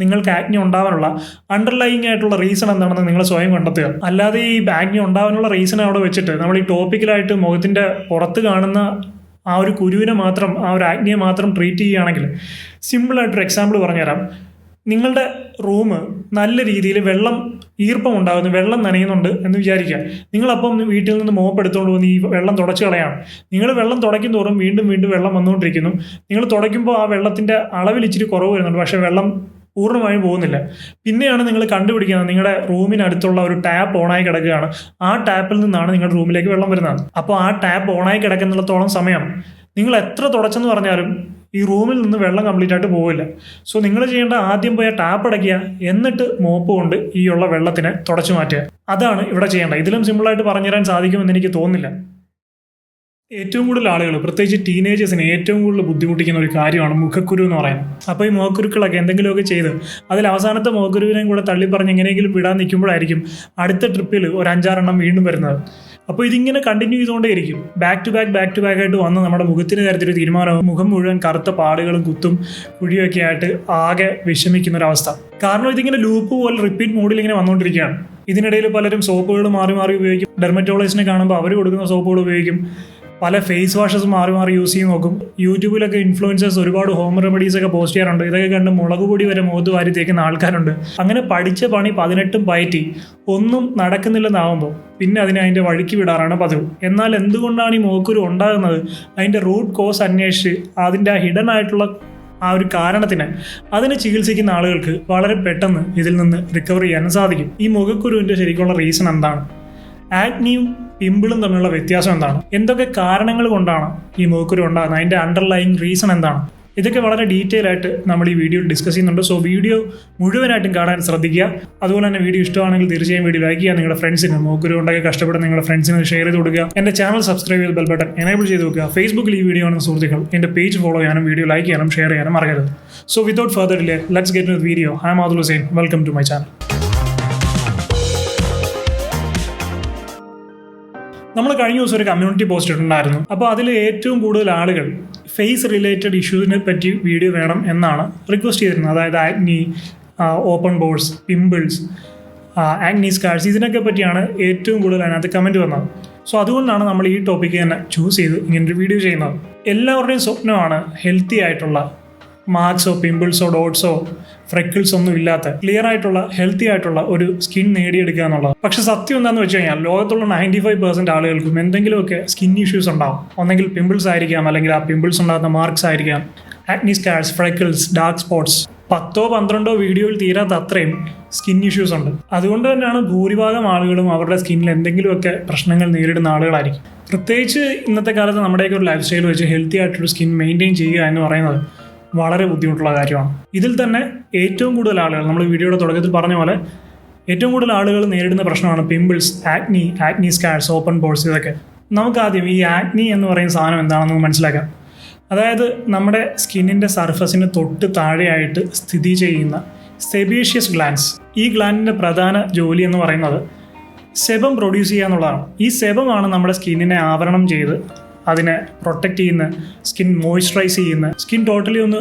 നിങ്ങൾക്ക് ആഗ്നി ഉണ്ടാവാനുള്ള അണ്ടർലൈങ് ആയിട്ടുള്ള റീസൺ എന്താണെന്ന് നിങ്ങൾ സ്വയം കണ്ടെത്തുക. അല്ലാതെ ഈ ആഗ്നി ഉണ്ടാവാനുള്ള റീസൺ അവിടെ വെച്ചിട്ട് നമ്മൾ ഈ ടോപ്പിക്കലായിട്ട് മുഖത്തിന്റെ പുറത്ത് കാണുന്ന ആ ഒരു കുരുവിനെ മാത്രം ആ ഒരു ആഗ്നിയെ മാത്രം ട്രീറ്റ് ചെയ്യുകയാണെങ്കിൽ സിമ്പിളായിട്ടൊരു എക്സാമ്പിൾ പറഞ്ഞുതരാം. നിങ്ങളുടെ റൂം നല്ല രീതിയിൽ വെള്ളം ഈർപ്പം ഉണ്ടാകുന്നു വെള്ളം നനയുന്നുണ്ട് എന്ന് വിചാരിക്കുക. നിങ്ങളപ്പം വീട്ടിൽ നിന്ന് മോപ്പ് എടുത്തുകൊണ്ട് ഈ വെള്ളം തുടച്ച് കളയാണ്. നിങ്ങൾ വെള്ളം തുടയ്ക്കും തോറും വീണ്ടും വീണ്ടും വെള്ളം വന്നുകൊണ്ടിരിക്കുന്നു. നിങ്ങൾ തുടയ്ക്കുമ്പോൾ ആ വെള്ളത്തിന്റെ അളവിൽ ഇച്ചിരി കുറവ് വരുന്നുണ്ട്. പക്ഷേ വെള്ളം പൂർണമായും പോകുന്നില്ല. പിന്നെയാണ് നിങ്ങൾ കണ്ടുപിടിക്കുന്നത്. നിങ്ങളുടെ റൂമിനടുത്തുള്ള ഒരു ടാപ്പ് ഓണായി കിടക്കുകയാണ്. ആ ടാപ്പിൽ നിന്നാണ് നിങ്ങളുടെ റൂമിലേക്ക് വെള്ളം വരുന്നത്. അപ്പോൾ ആ ടാപ്പ് ഓണായി കിടക്കുന്നിടത്തോളം സമയം നിങ്ങൾ എത്ര തുടച്ചെന്ന് പറഞ്ഞാലും ഈ റൂമിൽ നിന്ന് വെള്ളം കംപ്ലീറ്റ് ആയിട്ട് പോവില്ല. സോ നിങ്ങൾ ചെയ്യേണ്ട ആദ്യം പോയ ടാപ്പ് അടയ്ക്കുക. എന്നിട്ട് മോപ്പ് കൊണ്ട് ഈ ഉള്ള വെള്ളത്തിനെ തുടച്ചു മാറ്റുക. അതാണ് ഇവിടെ ചെയ്യേണ്ടത്. ഇതിലും സിമ്പിളായിട്ട് പറഞ്ഞുതരാൻ സാധിക്കുമെന്ന് എനിക്ക് തോന്നുന്നില്ല. ഏറ്റവും കൂടുതൽ ആളുകൾ പ്രത്യേകിച്ച് ടീനേജേഴ്സിനെ ഏറ്റവും കൂടുതൽ ബുദ്ധിമുട്ടിക്കുന്ന ഒരു കാര്യമാണ് മുഖക്കുരു എന്ന് പറയുന്നത്. അപ്പോൾ ഈ മുഖക്കുരുക്കളൊക്കെ എന്തെങ്കിലുമൊക്കെ ചെയ്ത് അതിൽ അവസാനത്തെ മുഖക്കുരുവിനെയും കൂടെ തള്ളി പറഞ്ഞ് എങ്ങനെയെങ്കിലും വിടാൻ നിൽക്കുമ്പോഴായിരിക്കും അടുത്ത ട്രിപ്പിൽ ഒരു അഞ്ചാറെണ്ണം വീണ്ടും വരുന്നത്. അപ്പോൾ ഇതിങ്ങനെ continue ചെയ്തുകൊണ്ടേയിരിക്കും. Back to back back to back ആയിട്ട് വന്ന് നമ്മുടെ മുഖത്തിന് കാര്യത്തിൽ തീരുമാനമാകും. മുഖം മുഴുവൻ കറുത്ത പാടുകളും കുത്തും കുഴിയൊക്കെ ആയിട്ട് ആകെ വിഷമിക്കുന്ന ഒരു അവസ്ഥ കാരണം ഇതിങ്ങനെ ലൂപ്പ് പോലെ റിപ്പീറ്റ് മോഡിൽ ഇങ്ങനെ വന്നുകൊണ്ടിരിക്കുകയാണ്. ഇതിനിടയിൽ പലരും സോപ്പുകൾ മാറി മാറി ഉപയോഗിക്കും. ഡെർമറ്റോളജിസ്റ്റിനെ കാണുമ്പോൾ അവർ കൊടുക്കുന്ന സോപ്പുകൾ ഉപയോഗിക്കും. പല ഫേസ് വാഷസ് മാറി മാറി യൂസ് ചെയ്ത് നോക്കും. യൂട്യൂബിലൊക്കെ ഇൻഫ്ലുവൻസേഴ്സ് ഒരുപാട് ഹോം റെമഡീസ് ഒക്കെ പോസ്റ്റ് ചെയ്യാറുണ്ട്. ഇതൊക്കെ കണ്ട് മുളക് പൊടി വരെ മുഖത്ത് വാരി തേക്കുന്ന ആൾക്കാരുണ്ട്. അങ്ങനെ പഠിച്ച പണി പതിനെട്ടും പയറ്റി. ഒന്നും നടക്കുന്നില്ലെന്നാവുമ്പോൾ പിന്നെ അതിനെ അതിന്റെ വഴിക്ക് വിടാറാണ് പതിവ്. എന്നാൽ എന്തുകൊണ്ടാണ് ഈ മോക്കുരു ഉണ്ടാകുന്നത്? അതിന്റെ റൂട്ട് കോസ് അന്വേഷിച്ച് അതിന്റെ ആ ഹിഡൻ ആയിട്ടുള്ള ആ ഒരു കാരണത്തിന് അതിനെ ചികിത്സിക്കുന്ന ആളുകൾക്ക് വളരെ പെട്ടെന്ന് ഇതിൽ നിന്ന് റിക്കവർ ചെയ്യാനും സാധിക്കും. ഈ മുഖക്കുരുവിന്റെ ശരിക്കുള്ള റീസൺ എന്താണ്? ആഗ്നിയും പിമ്പിളും തമ്മിലുള്ള വ്യത്യാസം എന്താണ്? എന്തൊക്കെ കാരണങ്ങൾ കൊണ്ടാണ് ഈ മൂക്കുരു ഉണ്ടാകുന്നത്? അതിന്റെ അണ്ടർലൈങ് റീസൺ എന്താണ്? ഇതൊക്കെ വളരെ ഡീറ്റെയിൽ ആയിട്ട് നമ്മൾ ഈ വീഡിയോയിൽ ഡിസ്കസ് ചെയ്യുന്നുണ്ട്. സോ വീഡിയോ മുഴുവനായിട്ടും കാണാൻ ശ്രദ്ധിക്കുക. അതുപോലെ തന്നെ വീഡിയോ ഇഷ്ടമാണെങ്കിൽ തീർച്ചയായും വീഡിയോ ലൈക്ക് ചെയ്യുക. നിങ്ങളുടെ ഫ്രണ്ട്സിന് മൂക്കുരു ഉണ്ടാക്കി കഷ്ടപ്പെടുന്ന നിങ്ങളുടെ ഫ്രണ്ട്സിന് ഷെയർ ചെയ്ത് കൊടുക്കുക. എന്റെ ചാനൽ സബ്സ്ക്രൈബ് ചെയ്ത് ബെൽ ബട്ടൺ എനേബിൾ ചെയ്ത് വെക്കുക. ഫേസ്ബുക്കിൽ ഈ വീഡിയോ ആണ് സുഹൃത്തുക്കൾ എന്റെ പേജ് ഫോളോ ചെയ്യാനും വീഡിയോ ലൈക്ക് ചെയ്യാനും ഷെയർ ചെയ്യാനും മറക്കരുത്. So without further delay let's get with video I am Adul Hussain welcome to my channel നമ്മൾ കഴിഞ്ഞ ദിവസം ഒരു കമ്മ്യൂണിറ്റി പോസ്റ്റ് ഇട്ടിട്ടുണ്ടായിരുന്നു. അപ്പോൾ അതിൽ ഏറ്റവും കൂടുതൽ ആളുകൾ ഫേസ് റിലേറ്റഡ് ഇഷ്യൂസിനെ പറ്റി വീഡിയോ വേണം എന്നാണ് റിക്വസ്റ്റ് ചെയ്തിരുന്നത്. അതായത് acne open pores pimples acne scars ഇതിനൊക്കെ പറ്റിയാണ് ഏറ്റവും കൂടുതൽ അതിനകത്ത് കമന്റ് വന്നത്. സോ അതുകൊണ്ടാണ് നമ്മൾ ഈ ടോപ്പിക്ക് തന്നെ ചൂസ് ചെയ്ത് ഇങ്ങനൊരു വീഡിയോ ചെയ്യുന്നത്. എല്ലാവരുടെയും സ്വപ്നമാണ് ഹെൽത്തി ആയിട്ടുള്ള മാർക്സോ പിമ്പിൾസോ ഡോട്ട്സോ ഫ്രെക്കിൾസ് ഒന്നും ഇല്ലാത്ത ക്ലിയർ ആയിട്ടുള്ള ഹെൽത്തി ആയിട്ടുള്ള ഒരു സ്കിൻ നേടിയെടുക്കുക എന്നുള്ളത്. പക്ഷെ സത്യം എന്താണെന്ന് വെച്ച് കഴിഞ്ഞാൽ ലോകത്തുള്ള നയന്റി ഫൈവ് പെർസെന്റ് ആളുകൾക്കും എന്തെങ്കിലുമൊക്കെ സ്കിൻ ഇഷ്യൂസ് ഉണ്ടാവും. ഒന്നെങ്കിൽ പിമ്പിൾസ് ആയിരിക്കാം അല്ലെങ്കിൽ ആ പിമ്പിൾസ് ഉണ്ടാകുന്ന മാർക്സ് ആയിരിക്കാം. Acne scars freckles dark spots പത്തോ പന്ത്രണ്ടോ വീഡിയോയിൽ തീരാത്ത അത്രയും സ്കിൻ ഇഷ്യൂസ് ഉണ്ട്. അതുകൊണ്ട് തന്നെയാണ് ഭൂരിഭാഗം ആളുകളും അവരുടെ സ്കിന്നിൽ എന്തെങ്കിലുമൊക്കെ പ്രശ്നങ്ങൾ നേരിടുന്ന ആളുകളായിരിക്കും. പ്രത്യേകിച്ച് ഇന്നത്തെ കാലത്ത് നമ്മുടെയൊക്കെ ഒരു ലൈഫ് സ്റ്റൈൽ വെച്ച് ഹെൽത്തി ആയിട്ടൊരു സ്കിൻ മെയിന്റെയിൻ ചെയ്യുക എന്ന് പറയുന്നത് വളരെ ബുദ്ധിമുട്ടുള്ള കാര്യമാണ്. ഇതിൽ തന്നെ ഏറ്റവും കൂടുതൽ ആളുകൾ നമ്മൾ വീഡിയോയുടെ തുടക്കത്തിൽ പറഞ്ഞ പോലെ ഏറ്റവും കൂടുതൽ ആളുകൾ നേരിടുന്ന പ്രശ്നമാണ് pimples acne acne scars open pores ഇതൊക്കെ. നമുക്ക് ആദ്യം ഈ ആക്നി എന്ന് പറയുന്ന സാധനം എന്താണെന്ന് മനസ്സിലാക്കാം. അതായത് നമ്മുടെ സ്കിന്നിന്റെ സർഫസിന് തൊട്ട് താഴെയായിട്ട് സ്ഥിതി ചെയ്യുന്ന സെബീഷ്യസ് ഗ്ലാൻസ് ഈ ഗ്ലാൻഡിന്റെ പ്രധാന ജോലി എന്ന് പറയുന്നത് സെബം പ്രൊഡ്യൂസ് ചെയ്യുക എന്നുള്ളതാണ്. ഈ സെബമാണ് നമ്മുടെ സ്കിന്നിനെ ആവരണം ചെയ്ത് അതിനെ പ്രൊട്ടക്റ്റ് ചെയ്യുന്ന സ്കിൻ മോയ്സ്ചറൈസ് ചെയ്യുന്ന സ്കിൻ ടോട്ടലി ഒന്ന്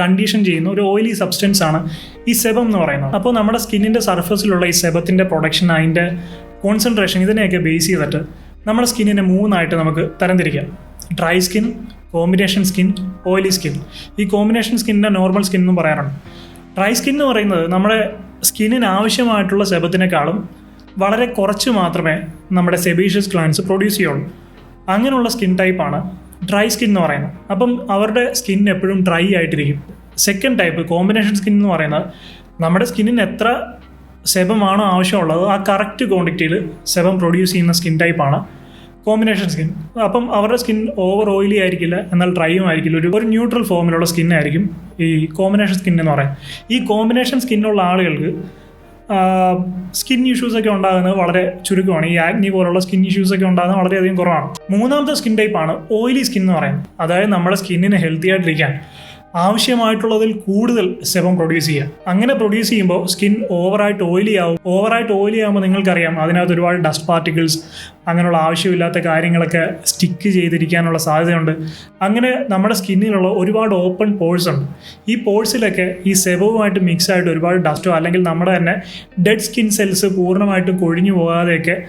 കണ്ടീഷൻ ചെയ്യുന്ന ഒരു ഓയിലി സബ്സ്റ്റൻസ് ആണ് ഈ സെബം എന്ന് പറയുന്നത്. അപ്പോൾ നമ്മുടെ സ്കിന്നിന്റെ സർഫസിലുള്ള ഈ സെബത്തിന്റെ പ്രൊഡക്ഷൻ അതിന്റെ കോൺസെൻട്രേഷൻ ഇതിനെയൊക്കെ ബേസ് ചെയ്തിട്ട് നമ്മുടെ സ്കിന്നിനെ മൂന്നായിട്ട് നമുക്ക് തരംതിരിക്കാം. Dry skin combination skin oily skin ഈ കോമ്പിനേഷൻ സ്കിന്നിനെ നോർമൽ സ്കിൻ എന്നും പറയാറുണ്ട്. ഡ്രൈ സ്കിൻ എന്ന് പറയുന്നത് നമ്മുടെ സ്കിന്നിന് ആവശ്യമായിട്ടുള്ള സെബത്തിനേക്കാളും വളരെ കുറച്ച് മാത്രമേ നമ്മുടെ സെബീഷ്യസ് ഗ്ലാൻസ് പ്രൊഡ്യൂസ് ചെയ്യുള്ളൂ. അങ്ങനെയുള്ള സ്കിൻ ടൈപ്പാണ് ഡ്രൈ സ്കിൻ എന്ന് പറയുന്നത്. അപ്പം അവരുടെ സ്കിൻ എപ്പോഴും ഡ്രൈ ആയിട്ടിരിക്കും. സെക്കൻഡ് ടൈപ്പ് കോമ്പിനേഷൻ സ്കിൻ എന്ന് പറയുന്നത് നമ്മുടെ സ്കിന്നിന് എത്ര സെബമാണോ ആവശ്യമുള്ളത് ആ കറക്റ്റ് ക്വാണ്ടിറ്റിയിൽ സെബം പ്രൊഡ്യൂസ് ചെയ്യുന്ന സ്കിൻ ടൈപ്പാണ് കോമ്പിനേഷൻ സ്കിൻ അപ്പം അവരുടെ സ്കിൻ ഓവർ ഓയിലി ആയിരിക്കില്ല എന്നാൽ ഡ്രൈയും ആയിരിക്കില്ല. ഒരു ഒരു ന്യൂട്രൽ ഫോമിലുള്ള സ്കിൻ ആയിരിക്കും ഈ കോമ്പിനേഷൻ സ്കിൻ എന്ന് പറയുന്നത്. ഈ കോമ്പിനേഷൻ സ്കിന്നുള്ള ആളുകൾക്ക് സ്കിൻ ഇഷ്യൂസ് ഒക്കെ ഉണ്ടാകുന്നത് വളരെ ചുരുക്കമാണ്. ഈ ആഗ്നി പോലുള്ള സ്കിൻ ഇഷ്യൂസ് ഒക്കെ ഉണ്ടാകുന്നത് വളരെയധികം കുറവാണ്. മൂന്നാമത്തെ സ്കിൻ ടൈപ്പാണ് ഓയിലി സ്കിൻ എന്ന് പറയുന്നത്. അതായത് നമ്മുടെ സ്കിന്നിനെ ഹെൽത്തി ആയിട്ടിരിക്കാൻ. ആവശ്യമായിട്ടുള്ളതിൽ കൂടുതൽ സെബം പ്രൊഡ്യൂസ് ചെയ്യുക. അങ്ങനെ പ്രൊഡ്യൂസ് ചെയ്യുമ്പോൾ സ്കിൻ ഓവറായിട്ട് ഓയിലി ആവും. ഓവറായിട്ട് ഓയിലി ആകുമ്പോൾ നിങ്ങൾക്കറിയാം അതിനകത്ത് ഒരുപാട് ഡസ്റ്റ് പാർട്ടിക്കിൾസ് അങ്ങനെയുള്ള ആവശ്യമില്ലാത്ത കാര്യങ്ങളൊക്കെ സ്റ്റിക്ക് ചെയ്തിരിക്കാനുള്ള സാധ്യതയുണ്ട്. അങ്ങനെ നമ്മുടെ സ്കിന്നിലുള്ള ഒരുപാട് ഓപ്പൺ പോഴ്സ് ഉണ്ട്. ഈ പോഴ്സിലൊക്കെ ഈ സെബവുമായിട്ട് മിക്സ് ആയിട്ട് ഒരുപാട് ഡസ്റ്റോ അല്ലെങ്കിൽ നമ്മുടെ തന്നെ ഡെഡ് സ്കിൻ സെൽസ് പൂർണമായിട്ടും കൊഴിഞ്ഞു പോകാതെയൊക്കെ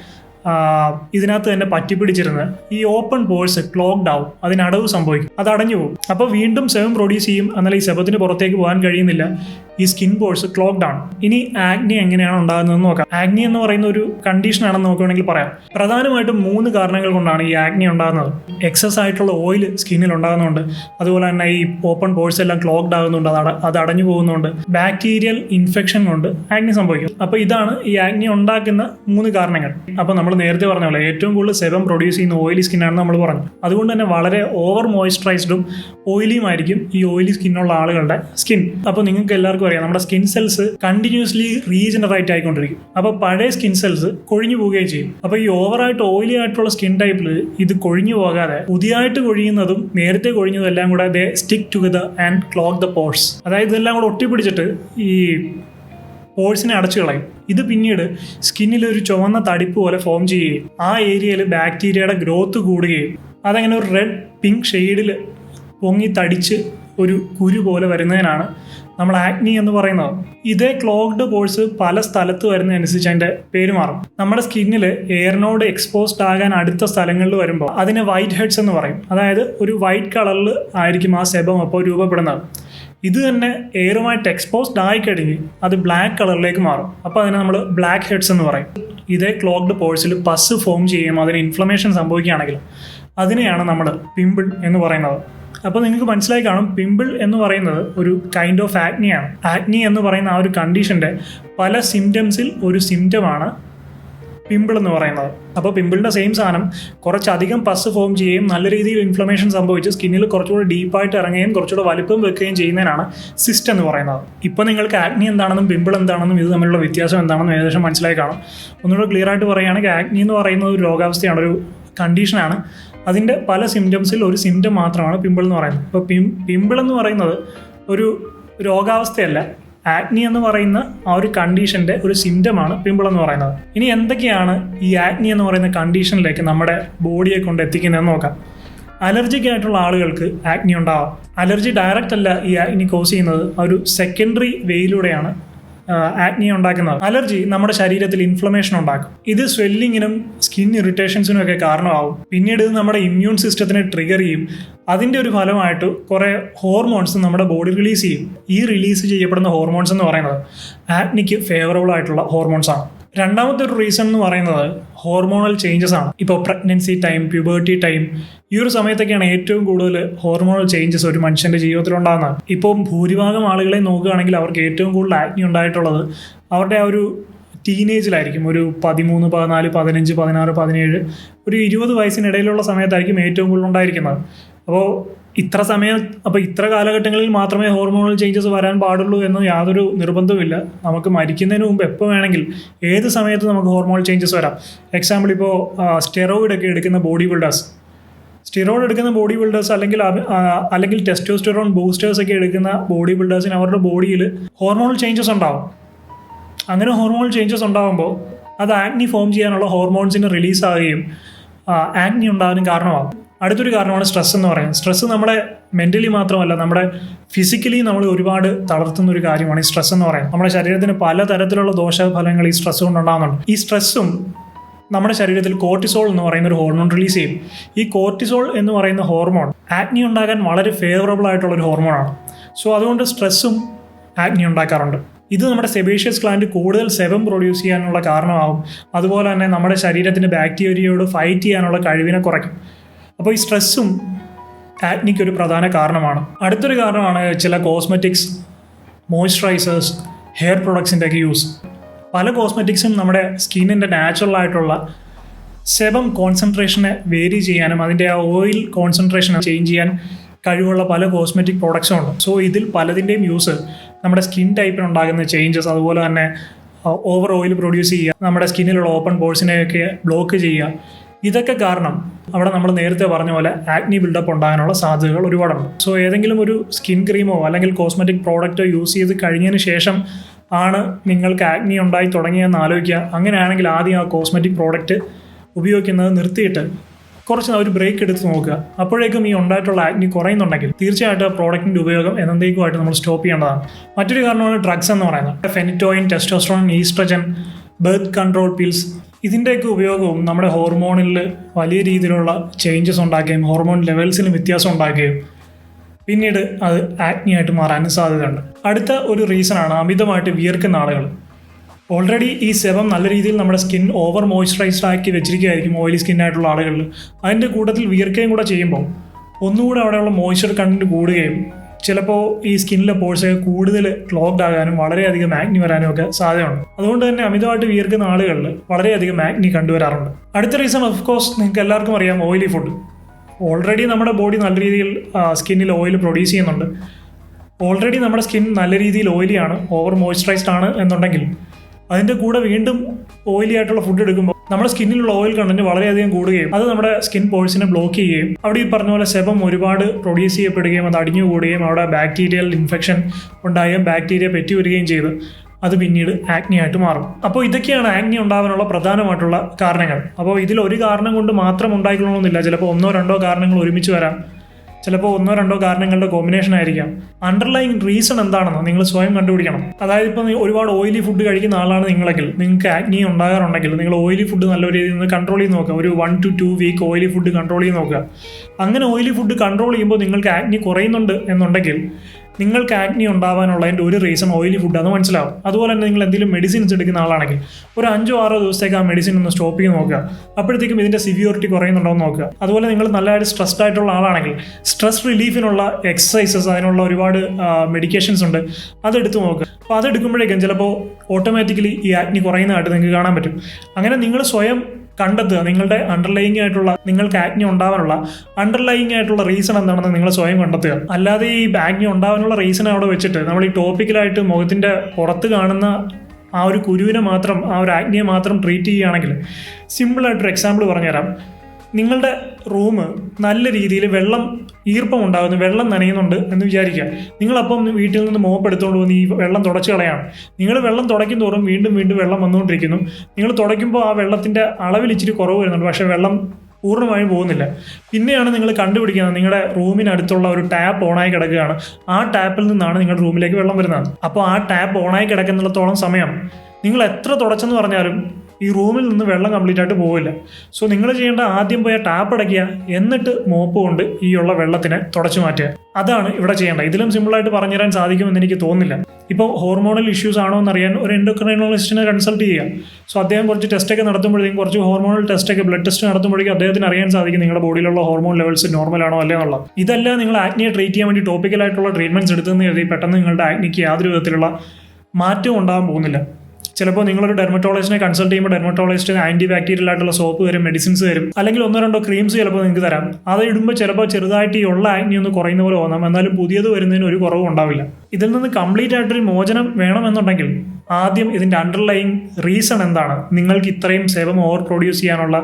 ഇതിനകത്ത് തന്നെ പറ്റിപ്പിടിച്ചിരുന്ന് ഈ ഓപ്പൺ പോഴ്സ് ക്ലോക്ക്ഡ് ആവും. അതിന് അടവ് സംഭവിക്കും. അത് അടഞ്ഞു പോകും. അപ്പോൾ വീണ്ടും സെവം പ്രൊഡ്യൂസ് ചെയ്യും. എന്നാൽ ഈ സെബത്തിന് പുറത്തേക്ക് പോകാൻ കഴിയുന്നില്ല. ഈ സ്കിൻ പോഴ്സ് ക്ലോഗ്ഡ് ആണ് ഇനി ആഗ്നി എങ്ങനെയാണ് ഉണ്ടാകുന്നതെന്ന് നോക്കാം. ആഗ്നി എന്ന് പറയുന്ന ഒരു കണ്ടീഷൻ ആണെന്ന് നോക്കുകയാണെങ്കിൽ പറയാം. പ്രധാനമായിട്ടും മൂന്ന് കാരണങ്ങൾ കൊണ്ടാണ് ഈ ആഗ്നി ഉണ്ടാകുന്നത്. എക്സസ് ആയിട്ടുള്ള ഓയിൽ സ്കിന്നിൽ ഉണ്ടാകുന്നുണ്ട്. അതുപോലെ തന്നെ ഈ ഓപ്പൺ പോഴ്സ് എല്ലാം ക്ലോഗ്ഡ് ആകുന്നുണ്ട്. അത് അട- അത് അടഞ്ഞു പോകുന്നുണ്ട്. ബാക്ടീരിയൽ ഇൻഫെക്ഷൻ കൊണ്ട് ആഗ്നി സംഭവിക്കും. അപ്പോൾ ഇതാണ് ഈ ആഗ്നി ഉണ്ടാക്കുന്ന മൂന്ന് കാരണങ്ങൾ. അപ്പോൾ നമ്മൾ നേരത്തെ പറഞ്ഞ പോലെ ഏറ്റവും കൂടുതൽ സെബം പ്രൊഡ്യൂസ് ചെയ്യുന്ന ഓയിലി സ്കിന്നാണ് നമ്മൾ പറഞ്ഞു. അതുകൊണ്ട് തന്നെ വളരെ ഓവർ മോയിസ്ചറൈസ്ഡും ഓയിലിയും ആയിരിക്കും ഈ ഓയിലി സ്കിന്നുള്ള ആളുകളുടെ സ്കിൻ അപ്പോൾ നിങ്ങൾക്ക് എല്ലാവർക്കും അറിയാം. നമ്മുടെ സ്കിൻ സെൽസ് കണ്ടിന്യൂസ്ലി റീജനറേറ്റ് ആയിക്കൊണ്ടിരിക്കും. അപ്പോൾ പഴയ സ്കിൻ സെൽസ് കൊഴിഞ്ഞു പോവുകയും ചെയ്യും. അപ്പോൾ ഈ ഓവറായിട്ട് ഓയിലി ആയിട്ടുള്ള സ്കിൻ ടൈപ്പിൽ ഇത് കൊഴിഞ്ഞു പോകാതെ പുതിയതായിട്ട് കൊഴിയുന്നതും നേരത്തെ കൊഴിഞ്ഞതും എല്ലാം കൂടെ they stick together and clog the pores അതായത് ഇതെല്ലാം കൂടെ ഒട്ടിപ്പിടിച്ചിട്ട് ഈ പോഴ്സിനെ അടച്ചു കളയും. ഇത് പിന്നീട് സ്കിന്നിൽ ഒരു ചുവന്ന തടിപ്പ് പോലെ ഫോം ചെയ്യുകയും ആ ഏരിയയിൽ ബാക്ടീരിയയുടെ ഗ്രോത്ത് കൂടുകയും അതങ്ങനെ ഒരു റെഡ് പിങ്ക് ഷെയ്ഡിൽ പൊങ്ങി തടിച്ച് ഒരു കുരു പോലെ വരുന്നതിനാണ് നമ്മൾ ആക്നി എന്ന് പറയുന്നത്. ഇതേ ക്ലോഗ്ഡ് പോഴ്സ് പല സ്ഥലത്ത് വരുന്നതനുസരിച്ച് അതിന്റെ പേര് മാറും. നമ്മുടെ സ്കിന്നിൽ എയറിനോട് എക്സ്പോസ്ഡ് ആകാൻ അടുത്ത സ്ഥലങ്ങളിൽ വരുമ്പോൾ അതിനെ വൈറ്റ് ഹെഡ്സ് എന്ന് പറയും. അതായത് ഒരു വൈറ്റ് കളറിൽ ആയിരിക്കും ആ സെബം അപ്പോൾ രൂപപ്പെടുന്നത്. ഇത് തന്നെ എയറുമായിട്ട് എക്സ്പോസ്ഡ് ആയി കഴിഞ്ഞ് അത് ബ്ലാക്ക് കളറിലേക്ക് മാറും. അപ്പോൾ അതിനെ നമ്മൾ ബ്ലാക്ക് ഹെഡ്സ് എന്ന് പറയും. ഇതേ ക്ലോഗ്ഡ് പോഴ്സിൽ പസ് ഫോം ചെയ്യും അതിന് ഇൻഫ്ലമേഷൻ സംഭവിക്കുകയാണെങ്കിൽ അതിനെയാണ് നമ്മൾ പിമ്പിൾ എന്ന് പറയുന്നത്. അപ്പോൾ നിങ്ങൾക്ക് മനസ്സിലായി കാണും പിമ്പിൾ എന്ന് പറയുന്നത് ഒരു കൈൻഡ് ഓഫ് ആക്നിയാണ് ആക്നി എന്ന് പറയുന്ന ആ ഒരു കണ്ടീഷന്റെ പല സിംറ്റംസിൽ ഒരു സിംറ്റമാണ് പിമ്പിൾ എന്ന് പറയുന്നത്. അപ്പോൾ പിമ്പിളിന്റെ സെയിം സാധനം കുറച്ചധികം പസ് ഫോം ചെയ്യുകയും നല്ല രീതിയിൽ ഇൻഫ്ലമേഷൻ സംഭവിച്ച് സ്കിന്നിൽ കുറച്ചുകൂടി ഡീപ്പായിട്ട് ഇറങ്ങുകയും കുറച്ചുകൂടെ വലുപ്പം വെക്കുകയും ചെയ്യുന്നതിനാണ് സിസ്റ്റ് എന്ന് പറയുന്നത്. ഇപ്പോൾ നിങ്ങൾക്ക് ആക്നി എന്താണെന്നും പിമ്പിൾ എന്താണെന്നും ഇത് തമ്മിലുള്ള വ്യത്യാസം എന്താണെന്നും ഏകദേശം മനസ്സിലായി കാണും. ഒന്നുകൂടെ ക്ലിയർ ആയിട്ട് പറയുകയാണെങ്കിൽ ആക്നി എന്ന് പറയുന്നത് ഒരു രോഗാവസ്ഥയാണ് ഒരു കണ്ടീഷനാണ് അതിന്റെ പല സിംറ്റംസിൽ ഒരു സിംറ്റം മാത്രമാണ് പിമ്പിൾ എന്ന് പറയുന്നത്. ഇപ്പോൾ പിം പിമ്പിൾ എന്ന് പറയുന്നത് ഒരു രോഗാവസ്ഥയല്ല. ആക്നി എന്ന് പറയുന്ന ആ ഒരു കണ്ടീഷന്റെ ഒരു സിംറ്റമാണ് പിമ്പിൾ എന്ന് പറയുന്നത്. ഇനി എന്തൊക്കെയാണ് ഈ ആക്നി എന്ന് പറയുന്ന കണ്ടീഷനിലേക്ക് നമ്മുടെ ബോഡിയെ കൊണ്ട് എത്തിക്കുന്നതെന്ന് നോക്കാം. അലർജിക്ക് ആയിട്ടുള്ള ആളുകൾക്ക് ആക്നി ഉണ്ടാവാം. അലർജി ഡയറക്റ്റ് അല്ല ഈ ആക്നി കോസ് ചെയ്യുന്നത്. ഒരു സെക്കൻഡറി വേയിലൂടെയാണ് ആക്നി ഉണ്ടാക്കുന്നത് അലർജി നമ്മുടെ ശരീരത്തിൽ ഇൻഫ്ലമേഷൻ ഉണ്ടാക്കും. ഇത് സ്വെല്ലിങ്ങിനും സ്കിൻ ഇറിറ്റേഷൻസിനും ഒക്കെ കാരണമാവും. പിന്നീട് ഇത് നമ്മുടെ ഇമ്മ്യൂൺ സിസ്റ്റത്തിനെ ട്രിഗർ ചെയ്യും. അതിന്റെ ഒരു ഫലമായിട്ട് കുറേ ഹോർമോൺസ് നമ്മുടെ ബോഡി റിലീസ് ചെയ്യും. ഈ റിലീസ് ചെയ്യപ്പെടുന്ന ഹോർമോൺസ് എന്ന് പറയുന്നത് ആക്നിക്ക് ഫേവറബിൾ ആയിട്ടുള്ള ഹോർമോൺസ് ആണ്. രണ്ടാമത്തെ ഒരു റീസൺ എന്ന് പറയുന്നത് ഹോർമോണൽ ചേഞ്ചസ് ആണ്. ഇപ്പോൾ പ്രഗ്നൻസി ടൈം പ്യൂബേർട്ടി ടൈം ഈ ഒരു സമയത്തൊക്കെയാണ് ഏറ്റവും കൂടുതൽ ഹോർമോണൽ ചേഞ്ചസ് ഒരു മനുഷ്യന്റെ ജീവിതത്തിൽ ഉണ്ടാകുന്നത്. ഇപ്പം ഭൂരിഭാഗം ആളുകളെ നോക്കുകയാണെങ്കിൽ അവർക്ക് ഏറ്റവും കൂടുതൽ ആജ്ഞ ഉണ്ടായിട്ടുള്ളത് അവരുടെ ആ ഒരു ടീനേജിലായിരിക്കും ഒരു പതിമൂന്ന് പതിനാല് പതിനഞ്ച് പതിനാറ് പതിനേഴ് ഒരു ഇരുപത് വയസ്സിനിടയിലുള്ള സമയത്തായിരിക്കും ഏറ്റവും കൂടുതൽ ഉണ്ടായിരിക്കുന്നത്. അപ്പോൾ ഇത്ര സമയം അപ്പോൾ ഇത്ര കാലഘട്ടങ്ങളിൽ മാത്രമേ ഹോർമോണൽ ചേഞ്ചസ് വരാൻ പാടുള്ളൂ എന്ന് യാതൊരു നിർബന്ധവുമില്ല. നമുക്ക് മരിക്കുന്നതിന് മുമ്പ് എപ്പോൾ വേണമെങ്കിൽ ഏത് സമയത്ത് നമുക്ക് ഹോർമോണൽ ചേഞ്ചസ് വരാം. എക്സാമ്പിൾ ഇപ്പോൾ സ്റ്റെറോയിഡ് ഒക്കെ എടുക്കുന്ന ബോഡി ബിൽഡേഴ്സ് സ്റ്റിറോയിഡ് എടുക്കുന്ന ബോഡി ബിൽഡേഴ്സ് അല്ലെങ്കിൽ അല്ലെങ്കിൽ ടെസ്റ്റോസ്റ്റിറോൺ ബൂസ്റ്റേഴ്സ് ഒക്കെ എടുക്കുന്ന ബോഡി ബിൽഡേഴ്സിന് അവരുടെ ബോഡിയിൽ ഹോർമോണൽ ചേഞ്ചസ് ഉണ്ടാവും. അങ്ങനെ ഹോർമോണൽ ചേഞ്ചസ് ഉണ്ടാകുമ്പോൾ അത് ആക്നി ഫോം ചെയ്യാനുള്ള ഹോർമോൺസിന് റിലീസ് ആവുകയും ആക്നി ഉണ്ടാകാനും കാരണമാകും അടുത്തൊരു കാരണമാണ് സ്ട്രെസ് എന്ന് പറയുന്നത്. സ്ട്രെസ് നമ്മളെ മെന്റലി മാത്രമല്ല നമ്മുടെ ഫിസിക്കലി നമ്മൾ ഒരുപാട് തളർത്തുന്ന ഒരു കാര്യമാണ് ഈ സ്ട്രെസ് എന്ന് പറയുന്നത്. നമ്മുടെ ശരീരത്തിന് പലതരത്തിലുള്ള ദോഷഫലങ്ങൾ ഈ സ്ട്രെസ് കൊണ്ടുണ്ടാകുന്നുണ്ട്. ഈ സ്ട്രെസ്സും നമ്മുടെ ശരീരത്തിൽ കോർട്ടിസോൾ എന്ന് പറയുന്ന ഒരു ഹോർമോൺ റിലീസ് ചെയ്യും. ഈ കോർട്ടിസോൾ എന്ന് പറയുന്ന ഹോർമോൺ ആക്നി ഉണ്ടാകാൻ വളരെ ഫേവറബിൾ ആയിട്ടുള്ള ഒരു ഹോർമോണാണ് സോ അതുകൊണ്ട് സ്ട്രെസ്സും ആക്നി ഉണ്ടാക്കാറുണ്ട്. ഇത് നമ്മുടെ സെബേഷ്യസ് ഗ്ലാൻഡ് കൂടുതൽ സെവം പ്രൊഡ്യൂസ് ചെയ്യാനുള്ള കാരണമാകും. അതുപോലെ തന്നെ നമ്മുടെ ശരീരത്തിന്റെ ബാക്ടീരിയയോട് ഫൈറ്റ് ചെയ്യാനുള്ള കഴിവിനെ കുറയ്ക്കും. അപ്പോൾ ഈ സ്ട്രെസ്സും ആക്നിക്ക് ഒരു പ്രധാന കാരണമാണ്. അടുത്തൊരു കാരണമാണ് ചില കോസ്മെറ്റിക്സ് മോയ്സ്ചറൈസേഴ്സ് ഹെയർ പ്രൊഡക്ട്സിന്റെ ഒക്കെ യൂസ്. പല കോസ്മെറ്റിക്സും നമ്മുടെ സ്കിന്നിന്റെ നാച്ചുറൽ ആയിട്ടുള്ള സെബം കോൺസെൻട്രേഷനെ വേരി ചെയ്യാനും അതിന്റെ ആ ഓയിൽ കോൺസെൻട്രേഷൻ ചേഞ്ച് ചെയ്യാൻ കഴിവുള്ള പല കോസ്മെറ്റിക് പ്രോഡക്ട്സും ഉണ്ട്. സോ ഇതിൽ പലതിന്റെയും യൂസ് നമ്മുടെ സ്കിൻ ടൈപ്പിനുണ്ടാകുന്ന ചേഞ്ചസ് അതുപോലെ തന്നെ ഓവർ ഓയിൽ പ്രൊഡ്യൂസ് ചെയ്യുക നമ്മുടെ സ്കിന്നിലുള്ള ഓപ്പൺ പോഴ്സിനെയൊക്കെ ബ്ലോക്ക് ചെയ്യുക ഇതൊക്കെ കാരണം അവിടെ നമ്മൾ നേരത്തെ പറഞ്ഞ പോലെ ആക്നി ബിൽഡപ്പ് ഉണ്ടാകാനുള്ള സാധ്യതകൾ ഒരുപാടുണ്ട്. സോ ഏതെങ്കിലും ഒരു സ്കിൻ ക്രീമോ അല്ലെങ്കിൽ കോസ്മെറ്റിക് പ്രോഡക്റ്റോ യൂസ് ചെയ്ത് കഴിഞ്ഞതിന് ശേഷം ആണ് നിങ്ങൾക്ക് ആക്നി ഉണ്ടായി തുടങ്ങിയെന്ന് ആലോചിക്കുക. അങ്ങനെയാണെങ്കിൽ ആദ്യം ആ കോസ്മെറ്റിക് പ്രോഡക്റ്റ് ഉപയോഗിക്കുന്നത് നിർത്തിയിട്ട് കുറച്ച് ഒരു ബ്രേക്ക് എടുത്ത് നോക്കുക. അപ്പോഴേക്കും ഈ ഉണ്ടായിട്ടുള്ള ആക്നി കുറയുന്നുണ്ടെങ്കിൽ തീർച്ചയായിട്ടും ആ പ്രോഡക്റ്റിന്റെ ഉപയോഗം എന്നേക്കുമായിട്ട് നമ്മൾ സ്റ്റോപ്പ് ചെയ്യേണ്ടതാണ്. മറ്റൊരു കാരണമാണ് ഡ്രഗ്സ് എന്ന് പറയുന്നത്. Phenytoin testosterone oestrogen birth control pills ഇതിന്റെയൊക്കെ ഉപയോഗവും നമ്മുടെ ഹോർമോണിൽ വലിയ രീതിയിലുള്ള ചേഞ്ചസ് ഉണ്ടാക്കുകയും ഹോർമോൺ ലെവൽസിന് വ്യത്യാസം ഉണ്ടാക്കുകയും പിന്നീട് അത് ആക്നി ആയിട്ട് മാറാനും സാധ്യതയുണ്ട്. അടുത്ത ഒരു റീസണാണ് അമിതമായിട്ട് വിയർക്കുന്ന ആളുകൾ. ഓൾറെഡി ഈ സെവം നല്ല രീതിയിൽ നമ്മുടെ സ്കിൻ ഓവർ മോയ്സ്ചറൈസ്ഡ് ആക്കി വെച്ചിരിക്കുകയായിരിക്കും ഓയിലി സ്കിൻ ആയിട്ടുള്ള ആളുകളിൽ അതിന്റെ കൂട്ടത്തിൽ വിയർക്കുകയും കൂടെ ചെയ്യുമ്പോൾ ഒന്നുകൂടെ അവിടെയുള്ള മോയ്സ്ചർ കണ്ടന്റ് കൂടുകയും ചിലപ്പോൾ ഈ സ്കിന്നിലെ പോഴ്സൊക്കെ കൂടുതൽ ക്ലോഗ്ഡ് ആകാനും വളരെയധികം മാഗ്നി വരാനും ഒക്കെ സാധ്യതയുണ്ട്. അതുകൊണ്ട് തന്നെ അമിതമായിട്ട് വീർക്കുന്ന ആളുകളിൽ വളരെയധികം മാഗ്നി കണ്ടുവരാറുണ്ട്. അടുത്ത റീസൺ ഓഫ് കോഴ്സ് നിങ്ങൾക്ക് എല്ലാവർക്കും അറിയാം ഓയിലി ഫുഡ് ഓൾറെഡി നമ്മുടെ ബോഡി നല്ല രീതിയിൽ സ്കിന്നിൽ ഓയിൽ പ്രൊഡ്യൂസ് ചെയ്യുന്നുണ്ട്. ഓൾറെഡി നമ്മുടെ സ്കിൻ നല്ല രീതിയിൽ ഓയിലിയാണ് ഓവർ മോയ്സ്ചറൈസ്ഡ് ആണ് എന്നുണ്ടെങ്കിൽ അതിന്റെ കൂടെ വീണ്ടും ഓയിലി ആയിട്ടുള്ള ഫുഡ് എടുക്കുമ്പോൾ നമ്മുടെ സ്കിന്നിലുള്ള ഓയിൽ കണ്ടന്റ് വളരെയധികം കൂടുകയും അത് നമ്മുടെ സ്കിൻ പോഴ്സിനെ ബ്ലോക്ക് ചെയ്യുകയും അവിടെ ഈ പറഞ്ഞ പോലെ സെബം ഒരുപാട് പ്രൊഡ്യൂസ് ചെയ്യപ്പെടുകയും അത് അടിഞ്ഞു കൂടുകയും അവിടെ ബാക്ടീരിയൽ ഇൻഫെക്ഷൻ ഉണ്ടാകുകയും ബാക്ടീരിയ പെറ്റി വരികയും ചെയ്ത് അത് പിന്നീട് ആക്നി ആയിട്ട് മാറും. അപ്പോൾ ഇതൊക്കെയാണ് ആക്നി ഉണ്ടാകാനുള്ള പ്രധാനമായിട്ടുള്ള കാരണങ്ങൾ. അപ്പോൾ ഇതിൽ ഒരു കാരണം കൊണ്ട് മാത്രം ഉണ്ടായിക്കൊള്ളണമെന്നില്ല. ചിലപ്പോൾ ഒന്നോ രണ്ടോ കാരണങ്ങൾ ഒരുമിച്ച് വരാം. ചിലപ്പോൾ ഒന്നോ രണ്ടോ കാരണങ്ങളുടെ കോമ്പിനേഷൻ ആയിരിക്കാം. അണ്ടർലൈൻ റീസൺ എന്താണെന്ന് നിങ്ങൾ സ്വയം കണ്ടുപിടിക്കണം. അതായത് ഇപ്പോൾ ഒരുപാട് ഓയിലി ഫുഡ് കഴിക്കുന്ന ആളാണ് നിങ്ങളെങ്കിൽ നിങ്ങൾക്ക് ആക്നി ഉണ്ടാകാറുണ്ടെങ്കിൽ നിങ്ങൾ ഓയിലി ഫുഡ് നല്ല രീതിയിൽ നിന്ന് കൺട്രോൾ ചെയ്ത് നോക്കുക. ഒരു one to two week oily food control ചെയ്ത് നോക്കുക. അങ്ങനെ ഓയിലി ഫുഡ് കൺട്രോൾ ചെയ്യുമ്പോൾ നിങ്ങൾക്ക് ആക്നി കുറയുന്നുണ്ട് എന്നുണ്ടെങ്കിൽ നിങ്ങൾക്ക് ആക്നി ഉണ്ടാവാനുള്ളതിന്റെ ഒരു റീസൺ ഓയിലി ഫുഡാന്ന് മനസ്സിലാവും. അതുപോലെ തന്നെ നിങ്ങൾ എന്തെങ്കിലും മെഡിസിൻസ് എടുക്കുന്ന ആളാണെങ്കിൽ ഒരു അഞ്ചോ ആറോ ദിവസത്തേക്ക് ആ മെഡിസിൻ ഒന്ന് സ്റ്റോപ്പ് ചെയ്ത് നോക്കുക. അപ്പോഴത്തേക്കും ഇതിന്റെ സിവിയോറിറ്റി കുറയുന്നുണ്ടോ എന്ന് നോക്കുക. അതുപോലെ നിങ്ങൾ നല്ലതായിട്ട് സ്ട്രെസ്ഡ് ആയിട്ടുള്ള ആളാണെങ്കിൽ സ്ട്രെസ് റിലീഫിനുള്ള എക്സസൈസസ് അതിനുള്ള ഒരുപാട് മെഡിക്കേഷൻസ് ഉണ്ട്. അതെടുത്ത് നോക്കുക. അപ്പോൾ അതെടുക്കുമ്പോഴേക്കും ചിലപ്പോൾ ഓട്ടോമാറ്റിക്കലി ഈ ആക്നി കുറയുന്നതായിട്ട് നിങ്ങൾക്ക് കാണാൻ പറ്റും. അങ്ങനെ നിങ്ങൾ സ്വയം കണ്ടെത്തുക. നിങ്ങളുടെ അണ്ടർലൈങ് ആയിട്ടുള്ള നിങ്ങൾക്ക് ആഗ്നി ഉണ്ടാവാനുള്ള അണ്ടർലൈങ് ആയിട്ടുള്ള റീസൺ എന്താണെന്ന് നിങ്ങൾ സ്വയം കണ്ടെത്തുക. അല്ലാതെ ഈ ആഗ്നി ഉണ്ടാവാനുള്ള റീസൺ അവിടെ വെച്ചിട്ട് നമ്മൾ ഈ ടോപ്പിക്കലായിട്ട് മുഖത്തിന്റെ പുറത്ത് കാണുന്ന ആ ഒരു കുരുവിനെ മാത്രം ആ ഒരു ആഗ്നിയെ മാത്രം ട്രീറ്റ് ചെയ്യുകയാണെങ്കിൽ സിമ്പിളായിട്ടൊരു എക്സാമ്പിൾ പറഞ്ഞുതരാം. നിങ്ങളുടെ റൂം നല്ല രീതിയിൽ വെള്ളം ഈർപ്പം ഉണ്ടാകുന്നു വെള്ളം നനയുന്നുണ്ട് എന്ന് വിചാരിക്കുക. നിങ്ങളപ്പം വീട്ടിൽ നിന്ന് മോപ്പ് എടുത്തുകൊണ്ട് വന്ന് ഈ വെള്ളം തുടച്ചു കളയാണ്. നിങ്ങൾ വെള്ളം തുടയ്ക്കും തോറും വീണ്ടും വീണ്ടും വെള്ളം വന്നുകൊണ്ടിരിക്കുന്നു. നിങ്ങൾ തുടയ്ക്കുമ്പോൾ ആ വെള്ളത്തിന്റെ അളവിൽ ഇച്ചിരി കുറവ് വരുന്നുണ്ട് പക്ഷേ വെള്ളം പൂർണമായും പോകുന്നില്ല. പിന്നെയാണ് നിങ്ങൾ കണ്ടുപിടിക്കുന്നത് നിങ്ങളുടെ റൂമിനടുത്തുള്ള ഒരു ടാപ്പ് ഓണായി കിടക്കുകയാണ്. ആ ടാപ്പിൽ നിന്നാണ് നിങ്ങളുടെ റൂമിലേക്ക് വെള്ളം വരുന്നത്. അപ്പോൾ ആ ടാപ്പ് ഓണായി കിടക്കുന്നിടത്തോളം സമയം നിങ്ങൾ എത്ര തുടച്ചെന്ന് പറഞ്ഞാലും ഈ റൂമിൽ നിന്ന് വെള്ളം കംപ്ലീറ്റ് ആയിട്ട് പോവില്ല. സോ നിങ്ങൾ ചെയ്യേണ്ട ആദ്യം പോയ ടാപ്പ് അടയ്ക്കുക എന്നിട്ട് മോപ്പ് കൊണ്ട് ഈ ഉള്ള വെള്ളത്തിനെ തുടച്ചു മാറ്റുക. അതാണ് ഇവിടെ ചെയ്യേണ്ടത്. ഇതിലും സിമ്പിളായിട്ട് പറഞ്ഞുതരാൻ സാധിക്കുമെന്ന് എനിക്ക് തോന്നുന്നില്ല. ഇപ്പോൾ ഹോർമോണൽ ഇഷ്യൂസ് ആണോ എന്നറിയാൻ ഒരു എൻഡോക്രൈനോളജിസ്റ്റിനെ കൺസൾട്ട് ചെയ്യുക. സോ അദ്ദേഹം കുറച്ച് ടെസ്റ്റൊക്കെ നടത്തുമ്പോഴേക്കും കുറച്ച് ഹോർമോണൽ ടെസ്റ്റൊക്കെ ബ്ലഡ് ടെസ്റ്റ് നടത്തുമ്പോഴേക്കും അദ്ദേഹത്തിന് അറിയാൻ സാധിക്കും നിങ്ങളുടെ ബോഡിയിലുള്ള ഹോർമോൺ ലെവൽസ് നോർമൽ ആണോ അല്ലേ എന്നുള്ളത്. ഇതല്ല നിങ്ങൾ ആക്നിയെ ട്രീറ്റ് ചെയ്യാൻ വേണ്ടി ടോപ്പിക്കലായിട്ടുള്ള ട്രീറ്റ്മെന്റ്സ് എടുത്തെന്ന് കരുതി പെട്ടെന്ന് നിങ്ങളുടെ ആക്നിക്ക് യാതൊരു വിധത്തിലുള്ള മാറ്റവും ഉണ്ടാകാൻ പോകുന്നില്ല. ചിലപ്പോൾ നിങ്ങളൊരു ഡെർമറ്റോളജിനെ കൺസൾട്ട് ചെയ്യുമ്പോൾ ഡെർമറ്റോളജിസ്റ്റ് ആന്റി ബാക്ടീരിയൽ ആയിട്ടുള്ള സോപ്പ് തരും മെഡിസിൻസ് തരും അല്ലെങ്കിൽ ഒന്നോ രണ്ടോ ക്രീംസ് ചിലപ്പോൾ നിങ്ങൾക്ക് തരാം. അത് ഇടുമ്പോൾ ചിലപ്പോൾ ചെറുതായിട്ട് ഈ ഉള്ള ആക്നി ഒന്ന് കുറയുന്ന പോലെ തോന്നാം. എന്നാലും പുതിയത് വരുന്നതിന് ഒരു കുറവും ഉണ്ടാവില്ല. ഇതിൽ നിന്ന് കംപ്ലീറ്റ് ആയിട്ടൊരു മോചനം വേണമെന്നുണ്ടെങ്കിൽ ആദ്യം ഇതിന്റെ അണ്ടർലൈൻ റീസൺ എന്താണ്? നിങ്ങൾക്ക് ഇത്രയും സേവം ഓവർ പ്രൊഡ്യൂസ് ചെയ്യാനുള്ള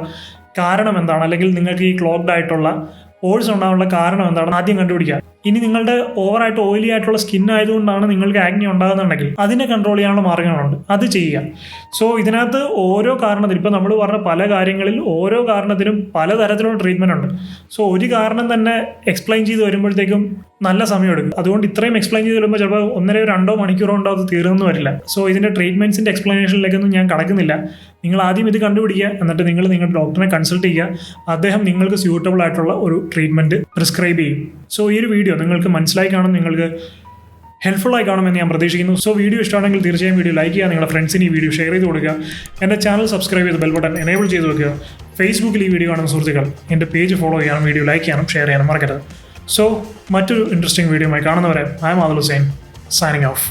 കാരണം എന്താണ്? അല്ലെങ്കിൽ നിങ്ങൾക്ക് ഈ ക്ലോഗ്ഡ് ആയിട്ടുള്ള ഓഴ്സ് ഉണ്ടാകാനുള്ള കാരണം എന്താണ്? ആദ്യം കണ്ടുപിടിക്കുക ഇനി നിങ്ങളുടെ ഓവറായിട്ട് ഓയിലി ആയിട്ടുള്ള സ്കിൻ ആയതുകൊണ്ടാണ് നിങ്ങൾക്ക് ആഗ്നി ഉണ്ടാകുന്നുണ്ടെങ്കിൽ അതിനെ കൺട്രോൾ ചെയ്യാനുള്ള മാർഗങ്ങളുണ്ട് അത് ചെയ്യുക. സോ ഇതിനകത്ത് ഓരോ കാരണത്തിനും ഇപ്പം നമ്മൾ പറഞ്ഞ പല കാര്യങ്ങളിൽ ഓരോ കാരണത്തിനും പലതരത്തിലുള്ള ട്രീറ്റ്മെന്റ് ഉണ്ട്. സോ ഒരു കാരണം തന്നെ എക്സ്പ്ലെയിൻ ചെയ്ത് വരുമ്പോഴത്തേക്കും നല്ല സമയം എടുക്കും അതുകൊണ്ട് ഇത്രയും എക്സ്പ്ലെയിൻ ചെയ്ത് വരുമ്പോൾ ചിലപ്പോൾ ഒന്നര രണ്ടോ മണിക്കൂറോ ഉണ്ടോ അത് തീർന്നു വരില്ല സോ ഇതിന്റെ ട്രീറ്റ്മെന്റ്സിന്റെ എക്സ്പ്ലനേഷനിലേക്കൊന്നും ഞാൻ കടക്കുന്നില്ല. നിങ്ങൾ ആദ്യം ഇത് കണ്ടുപിടിക്കുക. എന്നിട്ട് നിങ്ങൾ നിങ്ങളുടെ ഡോക്ടറിനെ കൺസൾട്ട് ചെയ്യുക. അദ്ദേഹം നിങ്ങൾക്ക് സ്യൂട്ടബിൾ ആയിട്ടുള്ള ഒരു ട്രീറ്റ്മെന്റ് പ്രിസ്ക്രൈബ് ചെയ്യും. സോ ഈ ഒരു വീഡിയോ നിങ്ങൾക്ക് മനസ്സിലായി കാണും നിങ്ങൾക്ക് ഹെൽപ്ഫുൾ ആയി കാണുമെന്ന് ഞാൻ പ്രതീക്ഷിക്കുന്നു. സോ വീഡിയോ ഇഷ്ടമാണെങ്കിൽ തീർച്ചയായും വീഡിയോ ലൈക്ക് ചെയ്യുക നിങ്ങളുടെ ഫ്രണ്ട്സിന് ഈ വീഡിയോ ഷെയർ ചെയ്ത് കൊടുക്കുക. എന്റെ ചാനൽ സബ്സ്ക്രൈബ് ചെയ്ത് ബെൽ ബട്ടൺ എനേബിൾ ചെയ്ത് വെക്കുക. ഫേസ്ബുക്കിൽ ഈ വീഡിയോ കാണുന്ന സുഹൃത്തുക്കൾ എന്റെ പേജ് ഫോളോ ചെയ്യാനും വീഡിയോ ലൈക്ക് ചെയ്യാനും ഷെയർ ചെയ്യാനും മറക്കരുത്. സോ മറ്റൊരു ഇൻട്രസ്റ്റിംഗ് വീഡിയോ ആയി കാണുന്നവരെ I am Adul Hussain signing off